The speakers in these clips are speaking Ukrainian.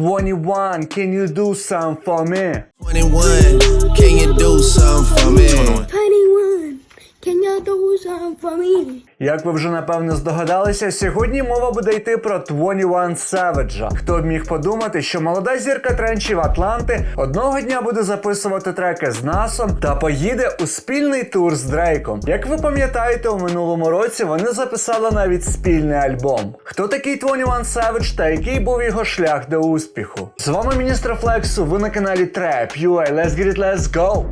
21, can you do something for me? 21, can you do something for me? 21. Як ви вже напевно здогадалися, сьогодні мова буде йти про 21 Savage. Хто б міг подумати, що молода зірка тренчів Атланти одного дня буде записувати треки з Насом та поїде у спільний тур з Дрейком. Як ви пам'ятаєте, у минулому році вони записали навіть спільний альбом. Хто такий 21 Savage та який був його шлях до успіху? З вами міністр Флексу. Ви на каналі Trap. UA, let's get it, let's go!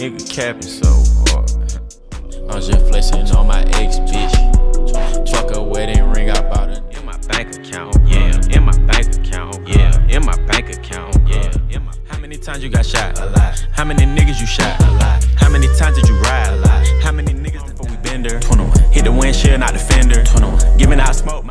Why these niggas capping so hard? I'm just flexing on my ex bitch. Fuck a wedding ring, I bought it in my bank account. Yeah, in my bank account. Yeah, in my bank account. Yeah, in my. How many times you got shot? A lot. How many niggas you shot? A lot. How many times did you ride? A lot. How many niggas before we bend her? 21. Hit the windshield, not the fender. 21. Giving out smoke, my.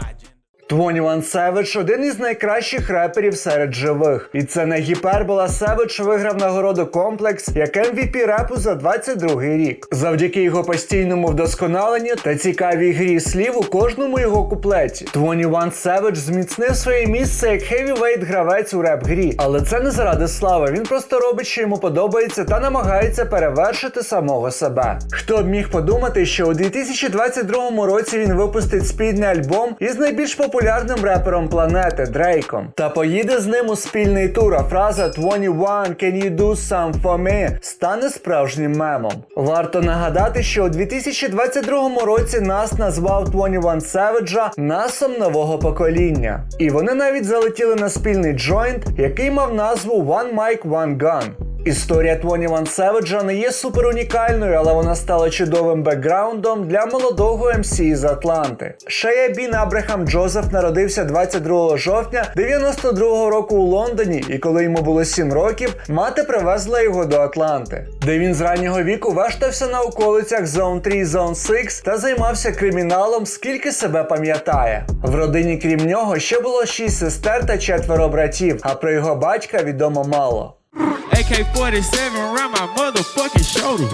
21 Savage – один із найкращих реперів серед живих. І це не гіпербола Savage виграв нагороду комплекс як MVP репу за 22 рік. Завдяки його постійному вдосконаленню та цікавій грі слів у кожному його куплеті. 21 Savage зміцнив своє місце як хевівейт гравець у реп-грі. Але це не заради слави. Він просто робить, що йому подобається, та намагається перевершити самого себе. Хто б міг подумати, що у 2022 році він випустить спільний альбом із найбільш популярним репером планети Дрейком. Та поїде з ним у спільний тур. А фраза 21 can you do some for me стане справжнім мемом. Варто нагадати, що у 2022 році нас назвав 21 Savage насом нового покоління. І вони навіть залетіли на спільний джойнт, який мав назву One Mic One Gun. Історія 21 Savage не є супер унікальною, але вона стала чудовим бекграундом для молодого МС з Атланти. Шея Бін Абрахам Джозеф народився 22 жовтня 92 року у Лондоні, і коли йому було 7 років, мати привезла його до Атланти, де він з раннього віку вештався на околицях Zone 3 Zone 6 та займався криміналом, скільки себе пам'ятає. В родині, крім нього, ще було 6 сестер та четверо братів, а про його батька відомо мало. AK-47 around my motherfucking shoulder.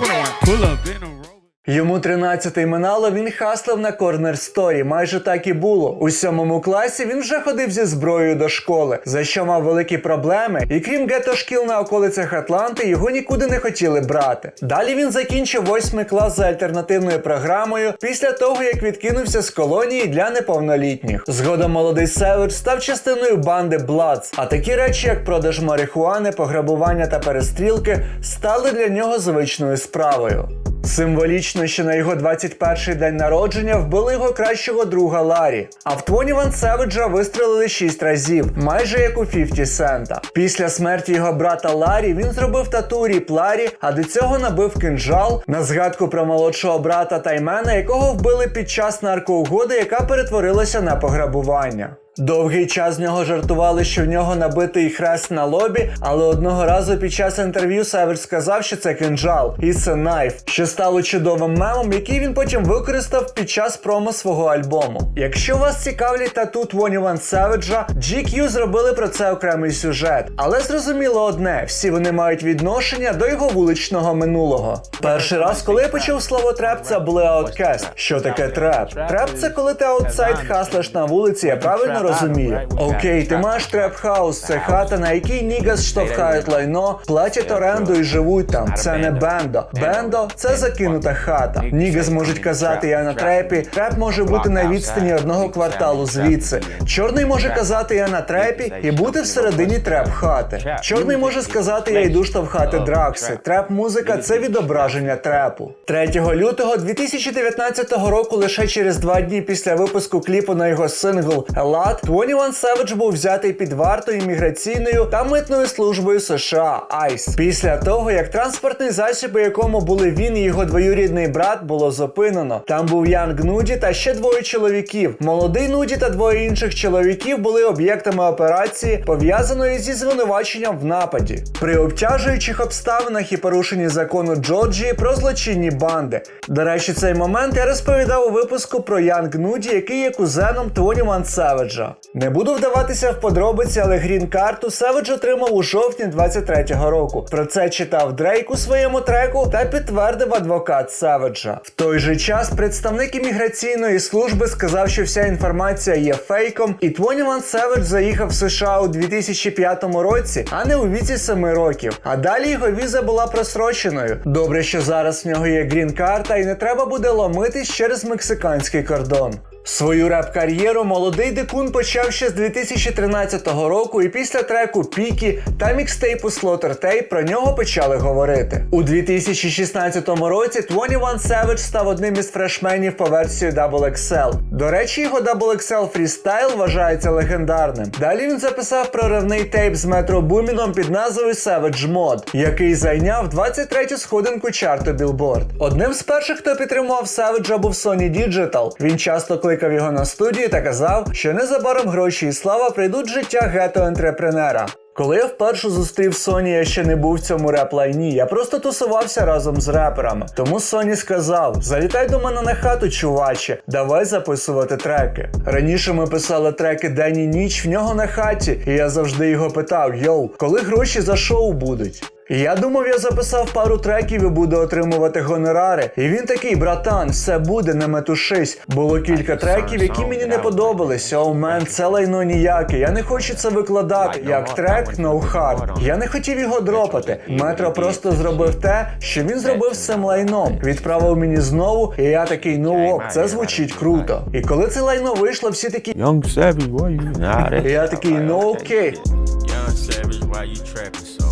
Pull up in a. Йому 13 минало, він хаслив на корнер сторі. Майже так і було. У сьомому класі він вже ходив зі зброєю до школи, за що мав великі проблеми, і крім гетто шкіл на околицях Атланти, його нікуди не хотіли брати. Далі він закінчив восьмий клас за альтернативною програмою після того, як відкинувся з колонії для неповнолітніх. Згодом молодий Север став частиною банди Bloods, а такі речі, як продаж марихуани, пограбування та перестрілки, стали для нього звичною справою. Символічно, що на його 21-й день народження вбили його кращого друга Ларі. А в 21 Севеджа вистрелили 6 разів, майже як у 50 Сента. Після смерті його брата Ларі він зробив тату Ріп Ларі, а до цього набив кинджал на згадку про молодшого брата Таймена, якого вбили під час наркоугоди, яка перетворилася на пограбування. Довгий час з нього жартували, що в нього набитий хрест на лобі, але одного разу під час інтерв'ю Север сказав, що це кинджал, і це найф, що стало чудовим мемом, який він потім використав під час промо свого альбому. Якщо вас цікавлять тату 21 Savage, GQ зробили про це окремий сюжет, але зрозуміло одне: всі вони мають відношення до його вуличного минулого. Перший раз, коли я почув слово треп, це були Outkast. Що таке треп? Треп це коли ти аутсайд хаслиш на вулиці, я правильно розумію. Окей, ти маєш треп-хаус, це хата, на якій нігас штовхають лайно, платять оренду і живуть там. Це не бендо. Бендо це закинута хата. Нігас можуть казати, я на трепі. Треп може бути на відстані одного кварталу звідси. Чорний може казати, я на трепі і бути всередині треп хати. Чорний може сказати, я йду штовхати дракси. Треп музика це відображення трепу. 3 лютого 2019 року, лише через два дні після випуску кліпу на його сингл Елат, 21 Savage був взятий під варту імміграційною та митною службою США ICE. Після того, як транспортний засіб, у якому були він і його двоюрідний брат, було зупинено. Там був Янг Нуді та ще двоє чоловіків. Молодий Нуді та двоє інших чоловіків були об'єктами операції, пов'язаної зі звинуваченням в нападі. При обтяжуючих обставинах і порушенні закону Джорджії про злочинні банди. До речі, цей момент я розповідав у випуску про Янг Нуді, який є кузеном 21 Savage. Севеджа. Не буду вдаватися в подробиці, але грін карту Севедж отримав у жовтні 23-го року. Про це читав Дрейк у своєму треку та підтвердив адвокат Севеджа. В той же час представник імміграційної служби сказав, що вся інформація є фейком, і 21 Savage заїхав в США у 2005 році, а не у віці 7 років. А далі його віза була просроченою. Добре, що зараз в нього є грін карта, і не треба буде ломитись через мексиканський кордон. Свою реп-кар'єру молодий Декун почав ще з 2013 року, і після треку Пікі та мікстейпу Tape про нього почали говорити. У 2016 році 21 Savage став одним із фрешменів по версії Double XL. До речі, його Double XL Freestyle вважається легендарним. Далі він записав проривний тейп з Метро Буміном під назвою Savage Mod, який зайняв 23-ю сходинку чарту Billboard. Одним з перших, хто підтримував Savage, був Sony Digital. Він часто кликав його на студію та казав, що незабаром гроші і слава прийдуть в життя гето-ентрепренера. Коли я вперше зустрів Соні, я ще не був в цьому реп-лайні. Я просто тусувався разом з реперами. Тому Соні сказав: залітай до мене на хату, чуваче, давай записувати треки. Раніше ми писали треки день і ніч в нього на хаті, і я завжди його питав: Йоу, коли гроші за шоу будуть? Я думав, я записав пару треків і буду отримувати гонорари. І він такий, братан, все буде, не метушись. Було кілька треків, які мені не подобалися. О, мен, це лайно ніяке. Я не хочу це викладати. Як трек No Hard. Я не хотів його дропати. Метро просто зробив те, що він зробив з цим лайном. Відправив мені знову, і я такий, ну ок, це звучить круто. І коли це лайно вийшло, всі такі. Young Savage, why you? І я такий, ну окей. Young Savage, why you trapping so?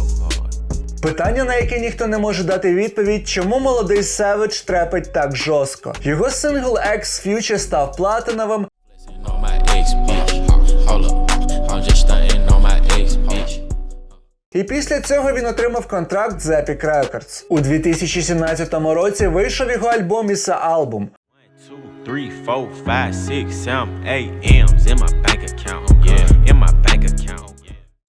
Питання, на яке ніхто не може дати відповідь, чому молодий Savage трепить так жорстко. Його сингл X Future став платиновим, і після цього він отримав контракт з Epic Records. У 2017 році вийшов його альбом Іса Албум. Two, three, four, five, six, seven, eight M's in my bank account. Yeah, in my.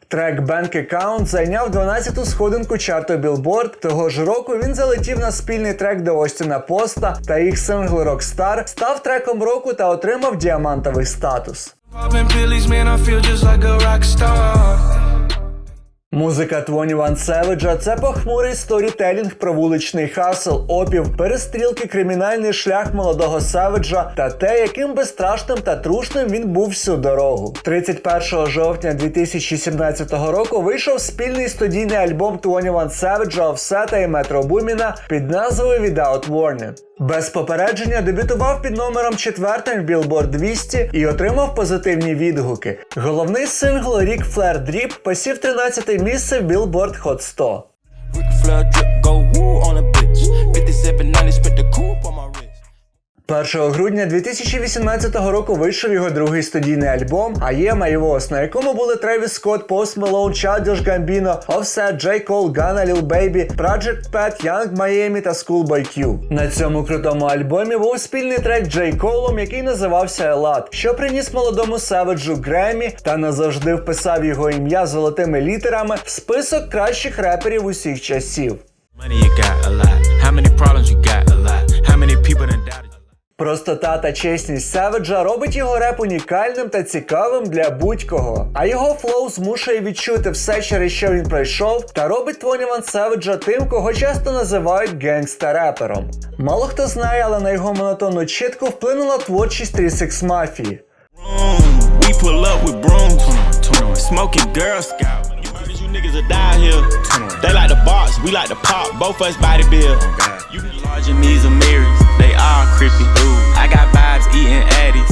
Трек Bank Account зайняв 12-ту сходинку чарту Billboard. Того ж року він залетів на спільний трек до Остіна Поста та їх сингл Rockstar став треком року та отримав діамантовий статус. Музика 21 Savage – це похмурий сторітелінг про вуличний хасл, опів, перестрілки, кримінальний шлях молодого Саведжа та те, яким безстрашним та трушним він був всю дорогу. 31 жовтня 2017 року вийшов спільний студійний альбом 21 Savage, Offset і Метро Буміна під назвою Without Warning. Без попередження дебютував під номером четвертим в Billboard 200 і отримав позитивні відгуки. Головний сингл Рік Флер Дріп посів 13 місце в Billboard Hot 100. 1 грудня 2018 року вийшов його другий студійний альбом «I Am I Was», на якому були Тревіс Скотт, Post Malone, Childish Gambino, Offset, J. Cole, Gunna, Lil Baby, Project Pat, Young Miami та Schoolboy Q. На цьому крутому альбомі був спільний трек Джей Колом, який називався Елат, що приніс молодому Саведжу Гремі та назавжди вписав його ім'я золотими літерами в список кращих реперів усіх часів. Money you got a lot. How many problems you got Простота та чесність Севеджа робить його реп унікальним та цікавим для будь-кого. А його флоу змушує відчути все, через що він пройшов, та робить 21 Севеджа тим, кого часто називають генгста-репером. Мало хто знає, але на його монотонну чітку вплинула творчість 36 Mafії. Niggas will die here. They like the box, we like the pop. Both us body build. Oh, you be large in these Amiris. They all creepy. I got vibes eating addies.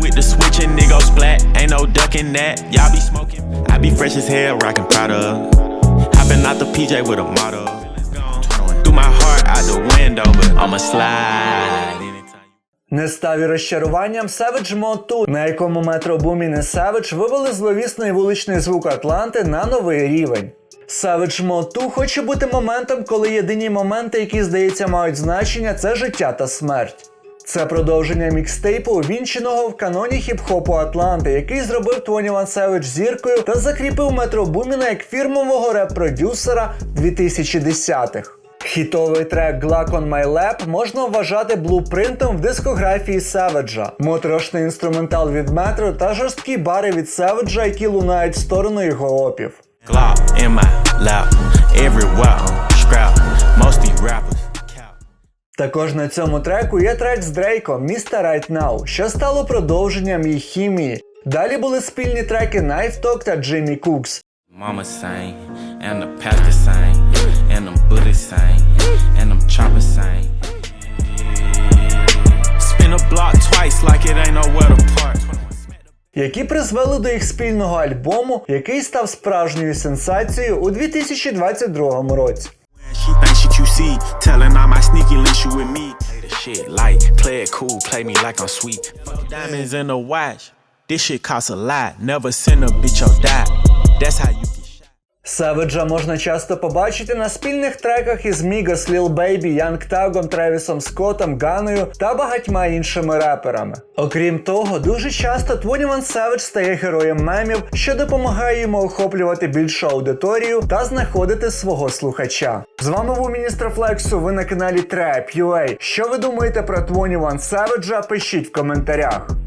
With the switch and nigga splat. Ain't no ducking that. Y'all be smoking. I be fresh as hell, rockin' Prada. Hopping out the PJ with a model. Threw my heart out the window, but I'ma slide. Не став і розчаруванням Savage Mod 2, на якому Metro Boomin і Savage вивели зловісний вуличний звук Атланти на новий рівень. Savage Mod 2 хоче бути моментом, коли єдині моменти, які, здається, мають значення, це життя та смерть. Це продовження мікстейпу, вінченого в каноні хіп-хопу Атланти, який зробив 21 Savage зіркою та закріпив Метро Буміна як фірмового реп-продюсера 2010-х. Хітовий трек Glock on My Lap можна вважати блупринтом в дискографії Севеджа. Моторошний інструментал від метро та жорсткі бари від Севеджа, які лунають в сторону його опів. Також на цьому треку є трек з Дрейком Mr. Right Now, що стало продовженням їх хімії. Далі були спільні треки Knife Talk та Jimmy Cooks. Mama sang, and the pastor sang, and them Buddhists sang, and them choppers sang. Spin a block twice like it ain't nowhere to park. які призвели до їх спільного альбому, який став справжньою сенсацією у 2022 році. Diamonds in the watch, this shit costs a lot. Never send a bitch or die. That's how you get. Севеджа можна часто побачити на спільних треках із Мігас, Lil Baby, Янг Тагом, Тревісом Скоттом, Ганою та багатьма іншими реперами. Окрім того, дуже часто 21 Savage стає героєм мемів, що допомагає йому охоплювати більшу аудиторію та знаходити свого слухача. З вами був міністр Флексу. Ви на каналі Trap UA. Що ви думаєте про 21 Savage? Пишіть в коментарях.